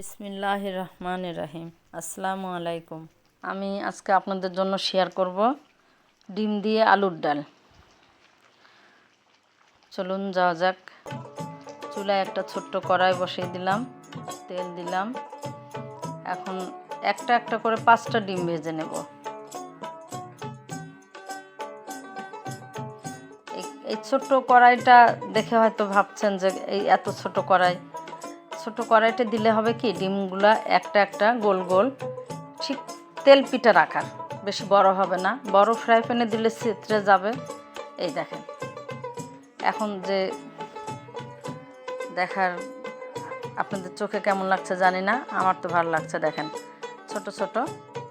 বিসমিল্লাহ রহমান রাহিম আসসালামু আলাইকুম। আমি আজকে আপনাদের জন্য শেয়ার করব ডিম দিয়ে আলুর ডাল। চলুন যাওয়া যাক। চুলায় একটা ছোট্ট কড়াই বসিয়ে দিলাম, তেল দিলাম। এখন একটা একটা করে পাঁচটা ডিম ভেজে নেব। এই- ছোট্ট কড়াইটা দেখে হয়তো ভাবছেন যে এই এত ছোট কড়াই ছোট কড়াইতে দিলে হবে কি? ডিমগুলা একটা একটা গোল গোল। ঠিক তেল পিঠা রাখার বেশি বড় হবে না। বড় ফ্রাই প্যানে দিলে ছিত্রে যাবে। এই দেখেন। এখন যে দেখার আপনাদের চোখে কেমন লাগছে জানি না। আমার তো ভালো লাগছে দেখেন। ছোট ছোট।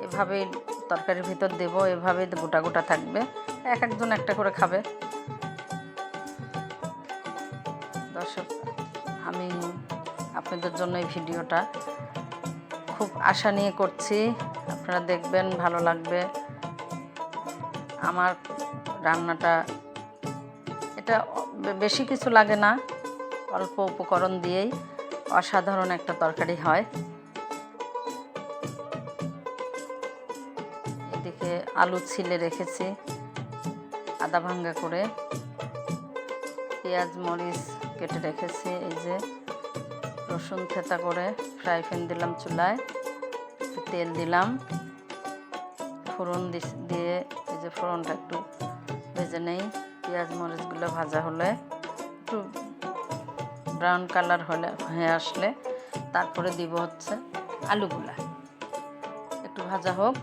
এভাবেই তরকারির ভিতর দেব। এভাবেই গোটা গোটা থাকবে। এক একজন একটা করে খাবে। দর্শক, আমি আপনাদের জন্য এই ভিডিওটা। খুব আশা নিয়ে করছি। আপনারা দেখবেন, ভালো লাগবে। আমার রান্নাটা, এটা বেশি কিছু লাগে না। অল্প উপকরণ দিয়েই অসাধারণ একটা তরকারি হয়। এদিকে আলু ছিলে রেখেছি, আদা ভাঙ্গা করে। পেঁয়াজ, মরিচ কেটে রেখেছি, এই যে। রসুন থেতা করে ফ্রাই প্যান দিলাম চুলায় তেল দিলাম। ফোড়ন দিয়ে এই যে ফোড়নটা একটু ভেজে নেই। পেঁয়াজ, মরিচগুলো ভাজা হলে একটু ব্রাউন কালার হলে, হয়ে আসলে তারপরে দিব হচ্ছে আলুগুলা। একটু ভাজা হোক,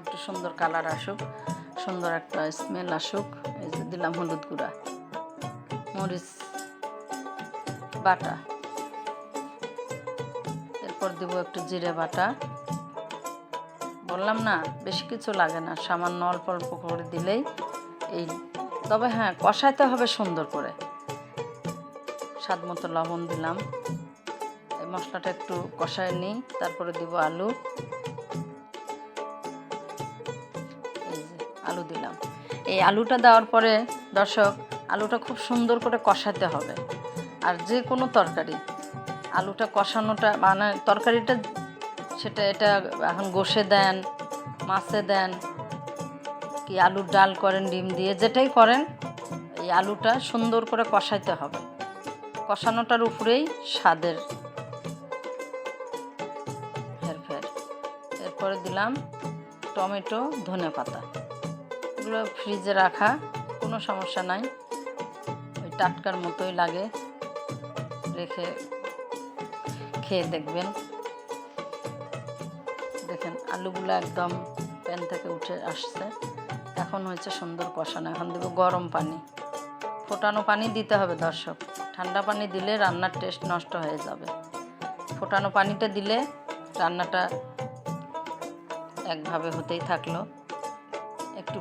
একটু সুন্দর কালার আসুক, সুন্দর একটা স্মেল আসুক। এই যে দিলাম হলুদ গুঁড়া, মরিচ বাটা। এরপর দিব একটু জিরে বাটা। বললাম না, বেশি কিছু লাগে না, সামান্য অল্প অল্প করে দিলেই এই তবে হ্যাঁ কষাইতে হবে সুন্দর করে। স্বাদ মতো লবণ দিলাম। এই মশলাটা একটু কষায় নিই, তারপরে দিব আলু। এই যে, আলু দিলাম। এই আলুটা দেওয়ার পরে দর্শক, আলুটা খুব সুন্দর করে কষাতে হবে। আর যে কোনো তরকারি আলুটা কষানোটা মানে তরকারিটা সেটা এটা এখন গোষে দেন, মাছে দেন, কি আলুর ডাল করেন, ডিম দিয়ে যেটাই করেন, এই আলুটা সুন্দর করে কষাইতে হবে। কষানোটার উপরেই স্বাদের হেরফের। এরপরে দিলাম টমেটো, ধনে পাতা। এগুলো ফ্রিজে রাখা, কোনো সমস্যা নাই। ওই টাটকার মতোই লাগে। রেখে খেয়ে দেখবেন। দেখেন, আলুগুলো একদম প্যান থেকে উঠে আসছে। এখন হয়েছে সুন্দর কষানো। এখন দেবো গরম পানি। ফোটানো পানি দিতে হবে দর্শক। ঠান্ডা পানি দিলে রান্নার টেস্ট নষ্ট হয়ে যাবে। ফোটানো পানিটা দিলে রান্নাটা একভাবে হতেই থাকল। একটু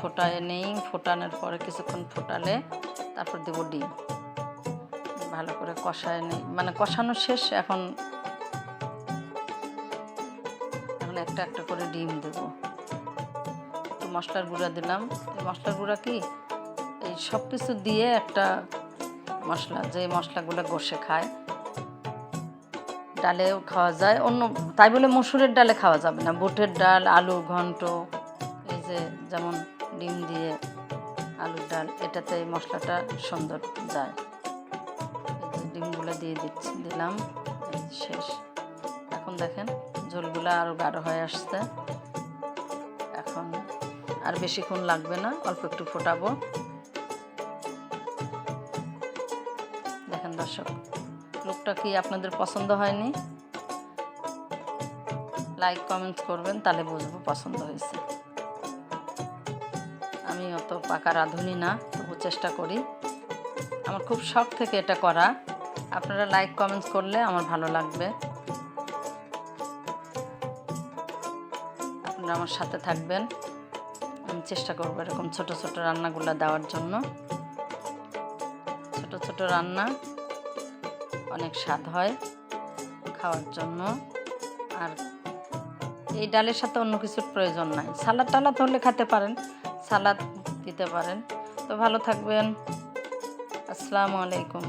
ফোটায় নেই। ফোটানোর পরে কিছুক্ষণ ফোটালে তারপর দেবো ডিম। ভালো করে কষায় নেই। মানে কষানো শেষ, এখন এখন একটা একটা করে ডিম দেবো। একটু মশলার গুঁড়া দিলাম। এই মশলার গুঁড়া কি? এই সব কিছু দিয়ে একটা মশলা, যে মশলাগুলো গোষে খায়। ডালেও খাওয়া যায়। অন্য, তাই বলে মসুরের ডালে খাওয়া যাবে না। বুটের ডাল, আলু ঘন্ট, এই যে যেমন ডিম দিয়ে আলুর ডাল, এটাতে মশলাটা সুন্দর যায়। ডিমগুলো দিয়ে দিচ্ছি, দিলাম। শেষ। এখন দেখেন, ঝোলগুলো আরও গাঢ় হয়ে আসছে। এখন আর বেশিক্ষণ লাগবে না, অল্প একটু ফোটাবো। দেখেন দর্শক, লোকটা কি আপনাদের পছন্দ হয়নি? লাইক কমেন্টস করবেন, তাহলে বুঝব পছন্দ হয়েছে। আমি অত পাকা রাঁধুনি না, তবু চেষ্টা করি। আমার খুব শখ থেকে এটা করা। আপনারা লাইক কমেন্টস করলে আমার ভালো লাগবে। আপনারা আমার সাথে থাকবেন। আমি চেষ্টা করব এরকম ছোট ছোট রান্নাগুলো দেওয়ার জন্য। ছোট ছোট রান্না অনেক স্বাদ হয় খাওয়ার জন্য। আর এই ডালের সাথে অন্য কিছুর প্রয়োজন নাই। সালাদ, টালাদ হলে খেতে পারেন। সালাদ দিতে পারেন। তো ভালো থাকবেন। আসসালামু আলাইকুম।